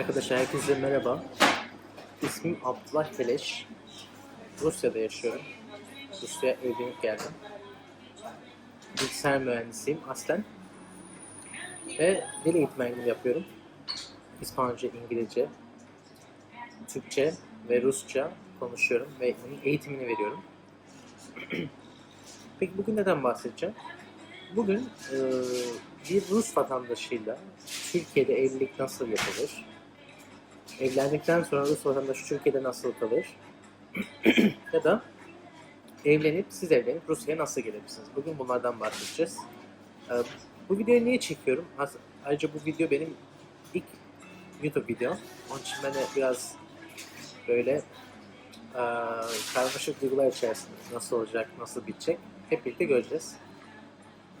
Arkadaşlar herkese merhaba. İsmim Abdullah Keleş. Rusya'da yaşıyorum. Rusya'ya evlenip geldim. Bilgisayar mühendisiyim aslen. Ve dil eğitmenliği yapıyorum. İspanyolca, İngilizce, Türkçe ve Rusça konuşuyorum ve eğitimini veriyorum. Peki bugün neden bahsedeceğim? Bugün e, bir Rus vatandaşıyla Türkiye'de evlilik nasıl yapılır? Evlendikten sonra Rus vatandaşı Türkiye'de nasıl kalır? ya da evlenip, siz evlenip Rusya'ya nasıl gelebilirsiniz? Bugün bunlardan bahsedeceğiz. E, bu videoyu niye çekiyorum? Ayrıca bu video benim ilk YouTube videom. Onun için ben de biraz böyle e, karmaşık duygular içerisinde nasıl olacak, nasıl bitecek hep birlikte göreceğiz.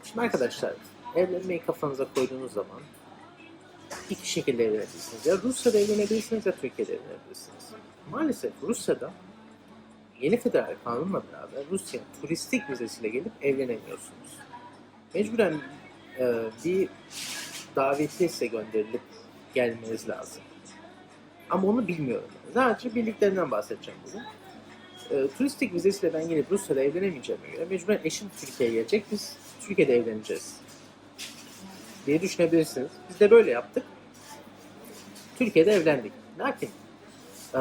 Şimdi arkadaşlar, evlenmeyi kafanıza koyduğunuz zaman iki şekilde evlenebilirsiniz. Ya Rusya'da evlenebilirsiniz ya Türkiye'de evlenebilirsiniz. Maalesef Rusya'da yeni federal kanunla beraber Rusya turistik vizesiyle gelip evlenemiyorsunuz. Mecburen e, bir davetli size gönderilip gelmeniz lazım. Ama onu bilmiyorum. Sadece birliklerinden bahsedeceğim bugün. E, turistik vizesiyle ben gelip Rusya'da evlenemeyeceğime göre mecburen eşim Türkiye'ye gelecek. Biz Türkiye'de evleneceğiz. Diye düşünebilirsiniz. Biz de böyle yaptık. Türkiye'de evlendik. Lakin e,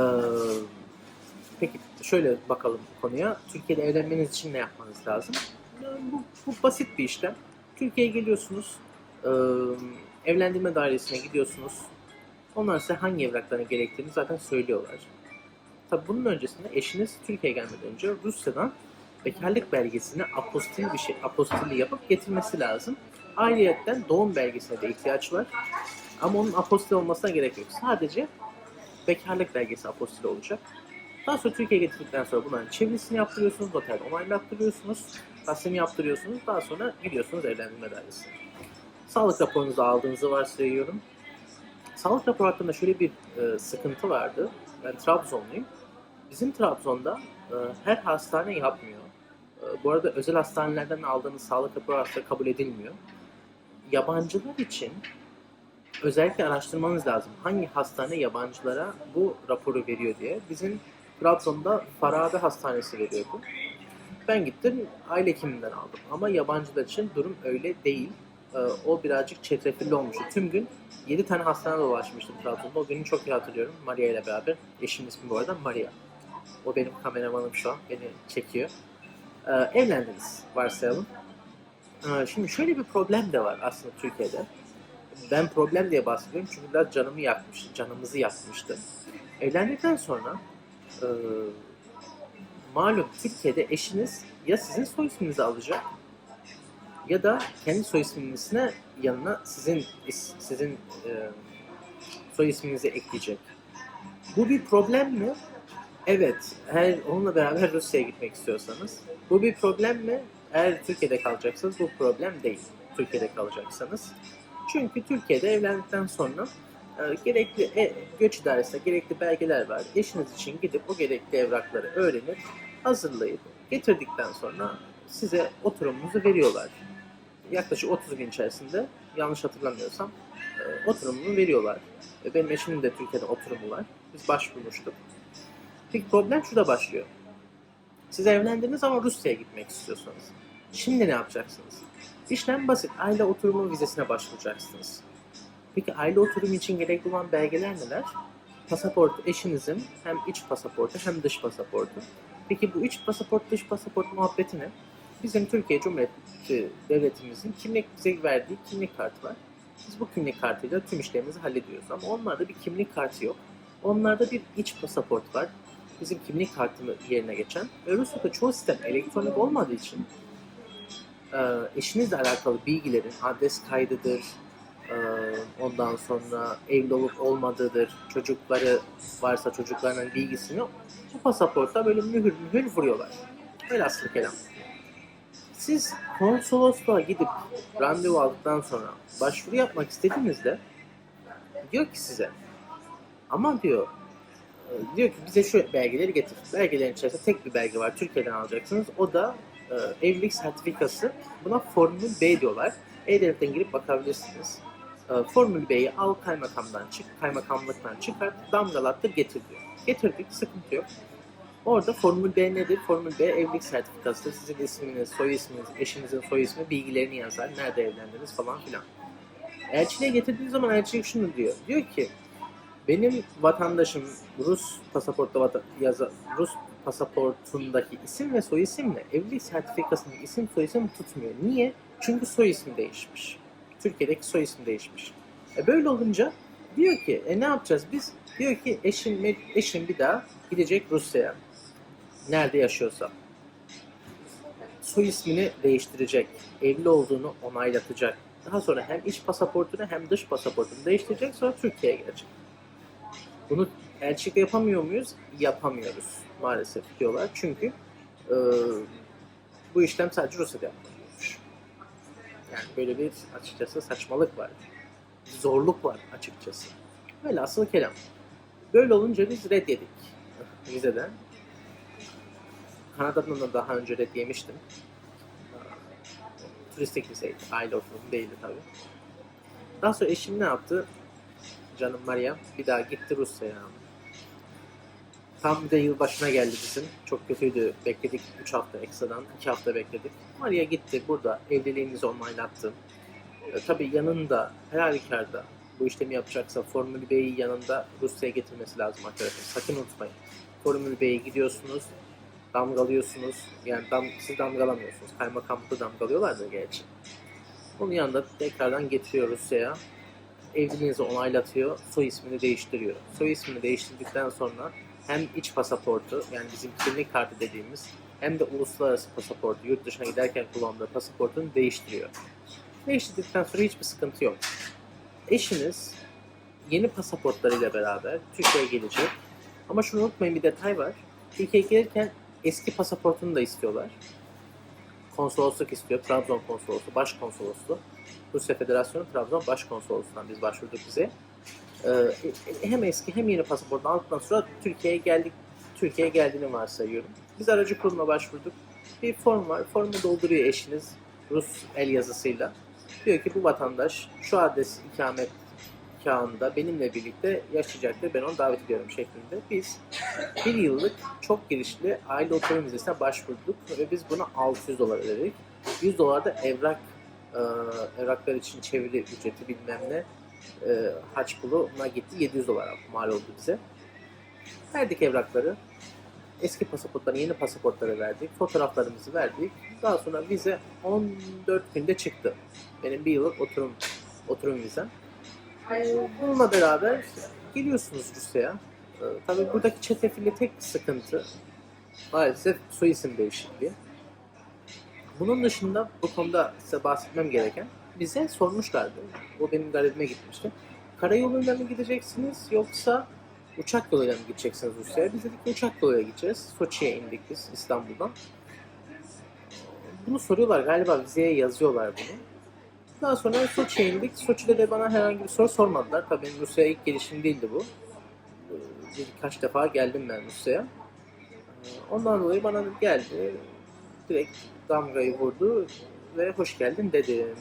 peki şöyle bakalım konuya. Türkiye'de evlenmeniz için ne yapmanız lazım? Bu, bu basit bir işlem. Türkiye'ye geliyorsunuz. e, evlendirme dairesine gidiyorsunuz. Onlar size hangi evrakların gerektiğini zaten söylüyorlar. Tabii bunun öncesinde eşiniz Türkiye'ye gelmeden önce Rusya'dan bekarlık belgesini apostil bir şey, apostilli yapıp getirmesi lazım. Ayrıyeten doğum belgesine de ihtiyaç var. Ama onun apostil olmasına gerek yok. Sadece bekarlık belgesi apostil olacak. Daha sonra Türkiye'ye getirdikten sonra bunların çevirisini yaptırıyorsunuz, noter onaylattırıyorsunuz, taslim yaptırıyorsunuz. Daha sonra gidiyorsunuz evlendirme dairesine. Sağlık raporunuzu aldığınızı varsayıyorum. Sağlık raporu hakkında şöyle bir e, sıkıntı vardı. Ben Trabzonluyum. Bizim Trabzon'da e, her hastane yapmıyor. E, bu arada özel hastanelerden aldığınız sağlık raporu asla kabul edilmiyor. Yabancılar için özellikle araştırmanız lazım. Hangi hastane yabancılara bu raporu veriyor diye. Bizim Trabzon'da Farabi Hastanesi veriyordu. Ben gittim aile hekiminden aldım. Ama yabancılar için durum öyle değil. E, o birazcık çetrefilli olmuştu. Tüm gün 7 tane hastane dolaşmıştım Trabzon'da. O günü çok iyi hatırlıyorum. Maria ile beraber. Eşimin ismi bu arada Maria. O benim kameramanım şu an. Beni çekiyor. Ee, evlendiniz varsayalım. Ee, şimdi şöyle bir problem de var aslında Türkiye'de. Ben problem diye bahsediyorum çünkü biraz canımı yakmış, canımızı yakmıştı. Evlendikten sonra e, malum Türkiye'de eşiniz ya sizin soy isminizi alacak ya da kendi soy isminizine yanına sizin sizin e, soy isminizi ekleyecek. Bu bir problem mi? Evet. Eğer onunla beraber Rusya'ya gitmek istiyorsanız. Bu bir problem mi? Eğer Türkiye'de kalacaksanız bu problem değil. Türkiye'de kalacaksanız. Çünkü Türkiye'de evlendikten sonra e, gerekli e, göç idaresinde gerekli belgeler var. Eşiniz için gidip o gerekli evrakları öğrenip hazırlayıp getirdikten sonra size oturumunuzu veriyorlar. Yaklaşık 30 gün içerisinde yanlış hatırlamıyorsam e, oturumunu veriyorlar. E, Benim eşimin de Türkiye'de oturumu var. Biz başvurmuştuk. Peki problem şurada başlıyor. Siz evlendiniz ama Rusya'ya gitmek istiyorsunuz. Şimdi ne yapacaksınız? İşlem basit. Aile oturumu vizesine başvuracaksınız. Peki aile oturumu için gerekli olan belgeler neler? Pasaport eşinizin hem iç pasaportu hem dış pasaportu. Peki bu iç pasaport dış pasaport muhabbeti ne? Bizim Türkiye Cumhuriyeti Devletimizin kimlik bize verdiği kimlik kartı var. Biz bu kimlik kartıyla tüm işlerimizi hallediyoruz ama onlarda bir kimlik kartı yok. Onlarda bir iç pasaport var. Bizim kimlik kartımı yerine geçen. Rusya'da çoğu sistem elektronik olmadığı için e, eşinizle alakalı bilgilerin adres kaydıdır, e, ondan sonra evli olup olmadığıdır, çocukları varsa çocuklarının bilgisini bu pasaporta böyle mühür mühür vuruyorlar. Velhasıl kelam. Siz konsolosluğa gidip randevu aldıktan sonra başvuru yapmak istediğinizde diyor ki size ama diyor e, diyor ki bize şu belgeleri getir. Belgelerin içerisinde tek bir belge var. Türkiye'den alacaksınız. O da e, evlilik sertifikası. Buna formül B diyorlar. E-Devlet'ten girip bakabilirsiniz. E, Formül B'yi al kaymakamdan çık, kaymakamlıktan çıkart, damgalattır getir diyor. Getirdik, sıkıntı yok. Orada Formül B nedir? Formül B evlilik sertifikasıdır. Sizin isminiz, soy isminiz, eşinizin soy ismi, bilgilerini yazar. Nerede evlendiniz falan filan. Elçiliğe getirdiği zaman elçilik şunu diyor. Diyor ki benim vatandaşım Rus pasaportta vata- yaza, Rus pasaportundaki isim ve soy isimle evlilik sertifikasındaki isim soy isim tutmuyor. Niye? Çünkü soy ismi değişmiş. Türkiye'deki soy ismi değişmiş. E böyle olunca diyor ki e ne yapacağız biz? Diyor ki eşim, eşim bir daha gidecek Rusya'ya. Nerede yaşıyorsa. Soy ismini değiştirecek. Evli olduğunu onaylatacak. Daha sonra hem iç pasaportunu hem dış pasaportunu değiştirecek. Sonra Türkiye'ye gelecek. Bunu elçilikle yapamıyor muyuz? Yapamıyoruz maalesef diyorlar. Çünkü e, bu işlem sadece Rusya'da yapılıyormuş. Yani böyle bir açıkçası saçmalık var. Zorluk var açıkçası. Velhasıl kelam. Böyle olunca biz red yedik vizeden. Kanada'dan da daha önce red yemiştim. Turistik vizeydi. Aile oturumu değildi tabii. Daha sonra eşim ne yaptı? Canım Maria bir daha gitti Rusya'ya. Tam bir de yılbaşına geldi bizim. Çok kötüydü. Bekledik 3 hafta ekstradan. 2 hafta bekledik. Maria gitti burada. Evliliğimizi onaylattı. E, tabii yanında her halükarda bu işlemi yapacaksa Formül B'yi yanında Rusya'ya getirmesi lazım arkadaşlar. Sakın unutmayın. Formül B'ye gidiyorsunuz, damgalıyorsunuz. Yani dam, siz damgalamıyorsunuz. Kaymakamlıkta damgalıyorlar da gerçi. Onun yanında tekrardan getiriyor Rusya'ya. Evliliğinizi onaylatıyor, soy ismini değiştiriyor. Soy ismini değiştirdikten sonra hem iç pasaportu yani bizim kimlik kartı dediğimiz hem de uluslararası pasaportu yurt dışına giderken kullandığı pasaportunu değiştiriyor. Değiştirdikten sonra hiçbir sıkıntı yok. Eşiniz yeni pasaportlarıyla beraber Türkiye'ye gelecek. Ama şunu unutmayın bir detay var. Türkiye'ye gelirken eski pasaportunu da istiyorlar. Konsolosluk istiyor. Trabzon konsolosluğu, başkonsolosluğu. Rusya Federasyonu Trabzon Başkonsolosluğu'ndan biz başvurduk bize. Ee, hem eski hem yeni pasaportu aldıktan sonra Türkiye'ye geldik. Türkiye'ye geldiğini varsayıyorum. Biz aracı kurumuna başvurduk. Bir form var. Formu dolduruyor eşiniz Rus el yazısıyla. Diyor ki bu vatandaş şu adres ikamet kağında benimle birlikte yaşayacaktır. Ben onu davet ediyorum şeklinde. Biz bir yıllık çok girişli aile oturum vizesine başvurduk ve biz buna 600 dolar ödedik. 100 dolar da evrak e, evraklar için çeviri ücreti bilmem ne e, haç puluna gitti. 700 dolar mal oldu bize. Verdik evrakları. Eski pasaportları, yeni pasaportları verdik. Fotoğraflarımızı verdik. Daha sonra vize 14 günde çıktı. Benim bir yıllık oturum oturum vizem. Ee, Bununla beraber geliyorsunuz Rusya'ya. Ee, Tabii buradaki çetrefilli tek sıkıntı maalesef soy isim değişikliği. Bunun dışında bu konuda size bahsetmem gereken bize sormuşlardı. Bu benim garibime gitmişti. Karayoluyla mı gideceksiniz yoksa uçak yoluyla mı gideceksiniz Rusya'ya? Biz dedik uçak yoluyla gideceğiz. Soçi'ye indik biz İstanbul'dan. Bunu soruyorlar galiba vizeye yazıyorlar bunu. Daha sonra Soçi'ye indik. Soçi'de de bana herhangi bir soru sormadılar. Tabii benim Rusya'ya ilk gelişim değildi bu. Ee, Birkaç defa geldim ben Rusya'ya. Ee, Ondan dolayı bana geldi. Direkt damgayı vurdu ve hoş geldin dedim.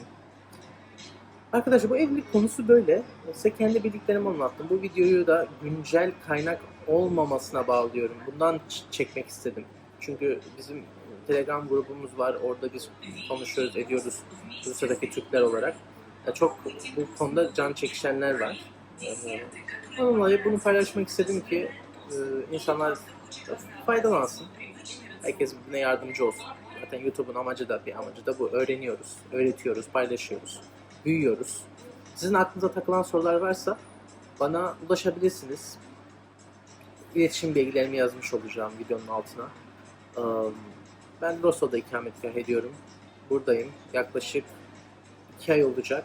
Arkadaşlar bu evlilik konusu böyle. Size kendi bildiklerimi anlattım. Bu videoyu da güncel kaynak olmamasına bağlıyorum. Bundan çekmek istedim. Çünkü bizim Telegram grubumuz var. Orada biz konuşuyoruz, ediyoruz Rusya'daki Türkler olarak. Çok bu konuda can çekişenler var. Ee, Ondan dolayı bunu paylaşmak istedim ki e, insanlar faydalansın. Herkes birbirine yardımcı olsun. Zaten YouTube'un amacı da bir amacı da bu. Öğreniyoruz, öğretiyoruz, paylaşıyoruz, büyüyoruz. Sizin aklınıza takılan sorular varsa bana ulaşabilirsiniz. İletişim bilgilerimi yazmış olacağım videonun altına. Ben Rosso'da ikametgah ediyorum. Buradayım. Yaklaşık iki ay olacak.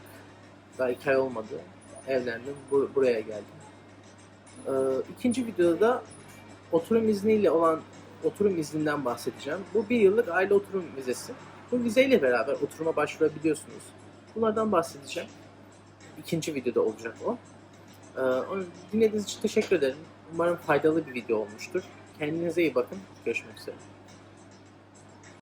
Daha iki ay olmadı. Evlendim. Bu- buraya geldim. Ee, ikinci videoda oturum izniyle olan oturum izninden bahsedeceğim. Bu bir yıllık aile oturum vizesi. Bu vizeyle beraber oturuma başvurabiliyorsunuz. Bunlardan bahsedeceğim. İkinci videoda olacak o. Ee, onu dinlediğiniz için teşekkür ederim. Umarım faydalı bir video olmuştur. Kendinize iyi bakın. Görüşmek üzere.